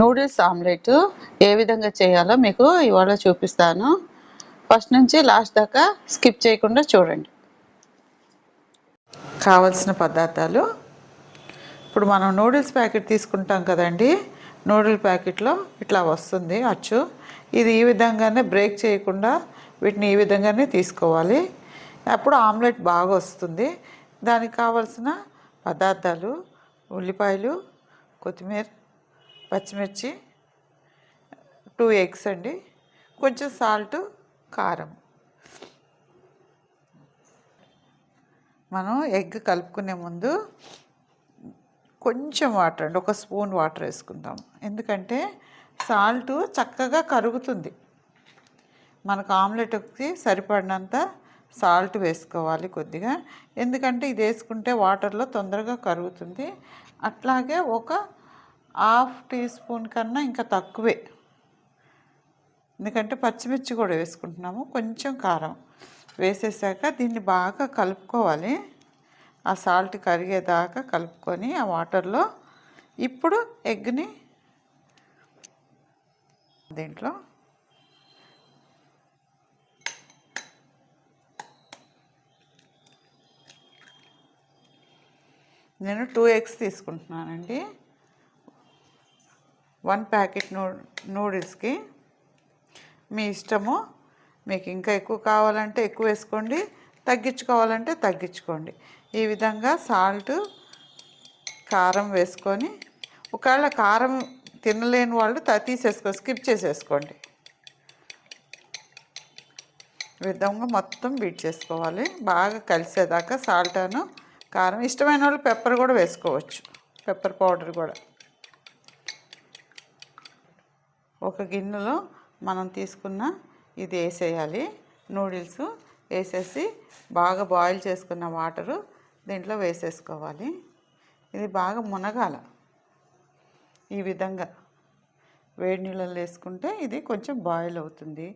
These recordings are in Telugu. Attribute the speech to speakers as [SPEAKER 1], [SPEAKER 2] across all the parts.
[SPEAKER 1] నూడిల్స్ ఆమ్లెట్ ఏ విధంగా చేయాలో మీకు ఇవాళ చూపిస్తాను. ఫస్ట్ నుంచి లాస్ట్ దాకా స్కిప్ చేయకుండా చూడండి. కావలసిన పదార్థాలు. ఇప్పుడు మనం నూడిల్స్ ప్యాకెట్ తీసుకుంటాం కదండి. నూడిల్ ప్యాకెట్లో ఇట్లా వస్తుంది అచ్చు. ఇది ఈ విధంగానే బ్రేక్ చేయకుండా వీటిని ఈ విధంగానే తీసుకోవాలి. అప్పుడు ఆమ్లెట్ బాగా వస్తుంది. దానికి కావలసిన పదార్థాలు ఉల్లిపాయలు కొత్తిమీర పచ్చిమిర్చి టూ ఎగ్స్ అండి. కొంచెం సాల్ట్ కారం. మనం ఎగ్ కలుపుకునే ముందు కొంచెం వాటర్ అండి ఒక స్పూన్ వాటర్ వేసుకుందాం. ఎందుకంటే సాల్ట్ చక్కగా కరుగుతుంది. మనకు ఆమ్లెట్కి సరిపడినంత సాల్ట్ వేసుకోవాలి కొద్దిగా. ఎందుకంటే ఇది వేసుకుంటే వాటర్లో తొందరగా కరుగుతుంది. అట్లాగే ఒక హాఫ్ టీ స్పూన్ కన్నా ఇంకా తక్కువే. ఎందుకంటే పచ్చిమిర్చి కూడా వేసుకుంటున్నాము కొంచెం కారం వేసేసాక దీన్ని బాగా కలుపుకోవాలి. ఆ సాల్ట్ కరిగేదాకా కలుపుకొని ఆ వాటర్లో ఇప్పుడు ఎగ్ని దీంట్లో నేను టూ ఎగ్స్ తీసుకుంటున్నానండి. వన్ ప్యాకెట్ నూ నూడిల్స్కి మీ ఇష్టము మీకు ఇంకా ఎక్కువ కావాలంటే ఎక్కువ వేసుకోండి తగ్గించుకోవాలంటే తగ్గించుకోండి. ఈ విధంగా సాల్ట్ కారం వేసుకొని ఒకవేళ కారం తినలేని వాళ్ళు త తీసేసుకో స్కిప్ చేసేసుకోండి. విధంగా మొత్తం బీట్ చేసుకోవాలి. బాగా కలిసేదాకా సాల్ట్ కారం. ఇష్టమైన వాళ్ళు పెప్పర్ కూడా వేసుకోవచ్చు. పెప్పర్ పౌడర్ కూడా. ఒక గిన్నెలో మనం తీసుకున్న ఇది వేసేయాలి. నూడిల్స్ వేసేసి బాగా బాయిల్ చేసుకున్న వాటరు దీంట్లో వేసేసుకోవాలి. ఇది బాగా మునగాల ఈ విధంగా. వేడి నీళ్ళలో వేసుకుంటే ఇది కొంచెం బాయిల్ అవుతుంది.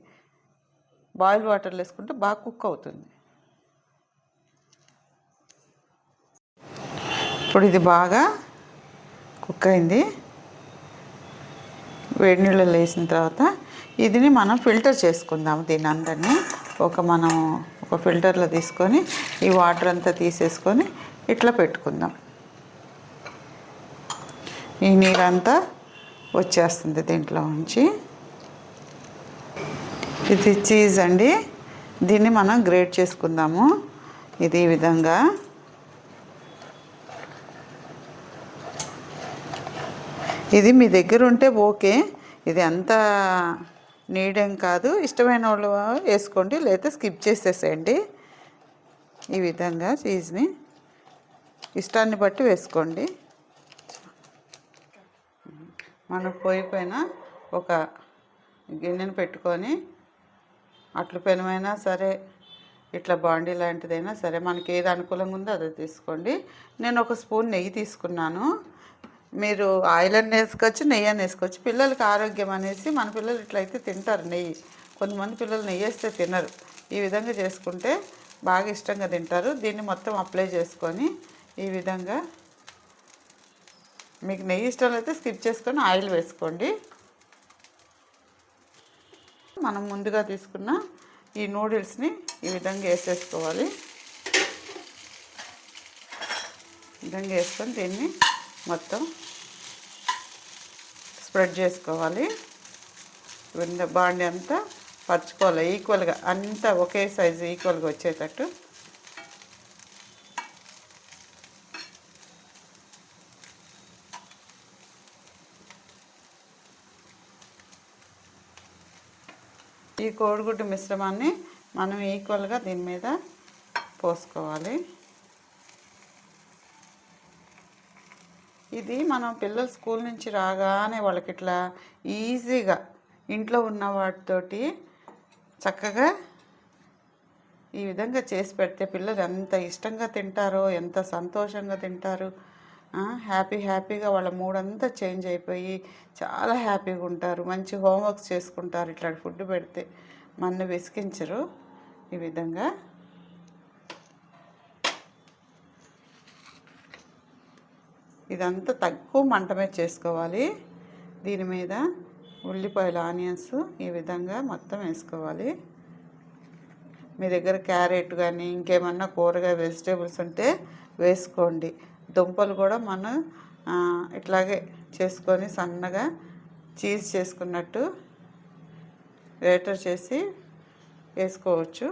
[SPEAKER 1] బాయిల్ వాటర్లో వేసుకుంటే బాగా కుక్ అవుతుంది. ఇప్పుడు ఇది బాగా కుక్ అయింది. వేడి నీళ్ళలో వేసిన తర్వాత ఇదిని మనం ఫిల్టర్ చేసుకుందాము దీని అందరినీ ఒక మనం ఒక ఫిల్టర్లో తీసుకొని ఈ వాటర్ అంతా తీసేసుకొని ఇట్లా పెట్టుకుందాం. ఈ నీరంతా వచ్చేస్తుంది దీంట్లో ఉంచి ఇది చీజ్ అండి. దీన్ని మనం గ్రేట్ చేసుకుందాము. ఇది ఈ విధంగా. ఇది మీ దగ్గర ఉంటే ఓకే. ఇది అంత నీడేం కాదు. ఇష్టమైన వాళ్ళు వేసుకోండి లేకపోతే స్కిప్ చేసేసేయండి. ఈ విధంగా చీజ్ని ఇష్టాన్ని బట్టి వేసుకోండి. మనం పొయ్యి పైన ఒక గిన్నెను పెట్టుకొని అట్లు పెనమైనా సరే ఇట్లా బాండీ లాంటిదైనా సరే మనకి ఏది అనుకూలంగా ఉందో అదే తీసుకోండి. నేను ఒక స్పూన్ నెయ్యి తీసుకున్నాను. మీరు ఆయిల్ అని వేసుకోవచ్చు నెయ్యి అని వేసుకోవచ్చు. పిల్లలకి ఆరోగ్యం అనేసి మన పిల్లలు ఇట్లయితే తింటారు నెయ్యి. కొంతమంది పిల్లలు నెయ్యి వేస్తే తినరు. ఈ విధంగా చేసుకుంటే బాగా ఇష్టంగా తింటారు. దీన్ని మొత్తం అప్లై చేసుకొని ఈ విధంగా మీకు నెయ్యి ఇష్టం అయితే స్కిప్ చేసుకొని ఆయిల్ వేసుకోండి. మనం ముందుగా తీసుకున్న ఈ నూడిల్స్ని ఈ విధంగా వేసేసుకోవాలి. ఈ విధంగా వేసుకొని దీన్ని మొత్తం స్ప్రెడ్ చేసుకోవాలి. వింద బాండి అంతా పరుచుకోవాలి. ఈక్వల్గా అంతా ఒకే సైజు ఈక్వల్గా వచ్చేటట్టు. ఈ కోడిగుడ్డు మిశ్రమాన్ని మనం ఈక్వల్గా దీని మీద పోసుకోవాలి. ఇది మనం పిల్లలు స్కూల్ నుంచి రాగానే వాళ్ళకి ఇట్లా ఈజీగా ఇంట్లో ఉన్న వాటితోటి చక్కగా ఈ విధంగా చేసి పెడితే పిల్లలు ఎంత ఇష్టంగా తింటారో ఎంత సంతోషంగా తింటారు హ్యాపీ హ్యాపీగా వాళ్ళ మూడంతా చేంజ్ అయిపోయి చాలా హ్యాపీగా ఉంటారు. మంచి హోంవర్క్స్ చేసుకుంటారు ఇట్లాంటి ఫుడ్ పెడితే. మన్ను విసిగించరు. ఈ విధంగా ఇదంతా తక్కువ మంట మీద చేసుకోవాలి. దీని మీద ఉల్లిపాయలు ఆనియన్స్ ఈ విధంగా మొత్తం వేసుకోవాలి. మీ దగ్గర క్యారెట్ కానీ ఇంకేమన్నా కూరగాయ వెజిటేబుల్స్ ఉంటే వేసుకోండి. దుంపలు కూడా మనం ఇట్లాగే చేసుకొని సన్నగా చీజ్ చేసుకున్నట్టు గ్రేటర్ చేసి వేసుకోవచ్చు.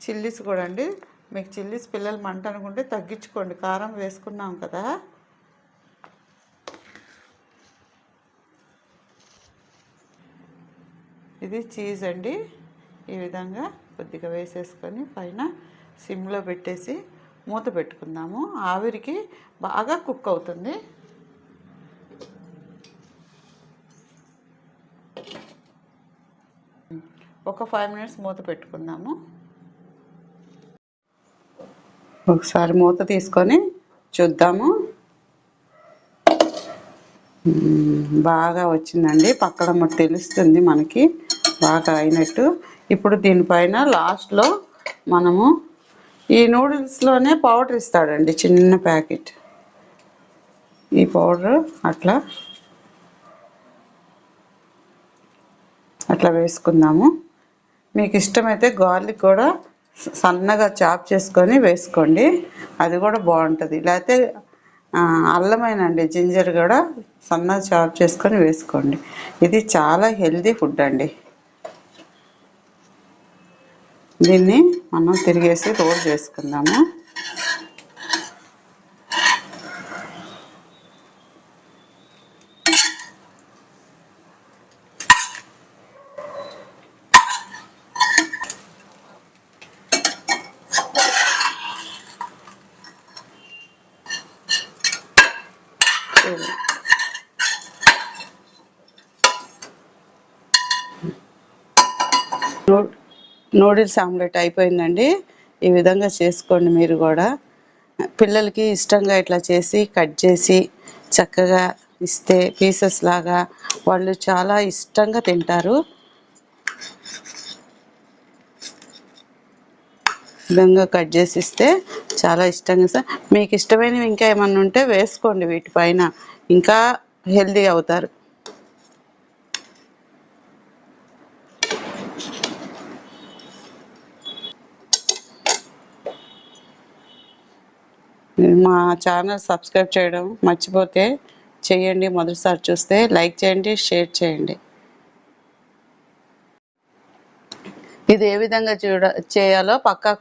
[SPEAKER 1] చిల్లీస్ కూడా అండి. మీకు చిల్లీస్ పిల్లలు మంట అనుకుంటే తగ్గించుకోండి. కారం వేసుకున్నాం కదా. ఇది చీజ్ అండి. ఈ విధంగా కొద్దిగా వేసేసుకొని పైన సిమ్లో పెట్టేసి మూత పెట్టుకుందాము. ఆవిరికి బాగా కుక్ అవుతుంది. ఒక ఫైవ్ మినిట్స్ మూత పెట్టుకుందాము. ఒకసారి మూత తీసుకొని చూద్దాము. బాగా వచ్చిందండి. పక్కన తెలుస్తుంది మనకి. బాగా అయినట్టు. ఇప్పుడు దీనిపైన లాస్ట్లో మనము ఈ నూడిల్స్లోనే పౌడర్ ఇస్తాడండి చిన్న ప్యాకెట్ ఈ పౌడర్ అట్లా అట్లా వేసుకుందాము. మీకు ఇష్టమైతే గార్లిక్ కూడా సన్నగా చాప్ చేసుకొని వేసుకోండి అది కూడా బాగుంటుంది. లేకపోతే ఆ, అల్లమేనండి జింజర్ కూడా సన్నగా చాప్ చేసుకొని వేసుకోండి. ఇది చాలా హెల్దీ ఫుడ్ అండి. దీన్ని మనం తిరిగేసి రోల్ చేసుకుందాము Lord. నూడిల్స్ ఆమ్లెట్ అయిపోయిందండి. ఈ విధంగా చేసుకోండి మీరు కూడా. పిల్లలకి ఇష్టంగా ఇట్లా చేసి కట్ చేసి చక్కగా ఇస్తే పీసెస్ లాగా వాళ్ళు చాలా ఇష్టంగా తింటారు. విధంగా కట్ చేసి ఇస్తే చాలా ఇష్టంగా సార్ మీకు ఇష్టమైనవి ఇంకా ఏమన్నా ఉంటే వేసుకోండి వీటిపైన ఇంకా హెల్దీ అవుతారు. మా ఛానల్ సబ్స్క్రైబ్ చేయడం మర్చిపోతే చేయండి. మొదటిసారి చూస్తే లైక్ చేయండి షేర్ చేయండి. ఇది ఏ విధంగా చూడ చేయాలో పక్కా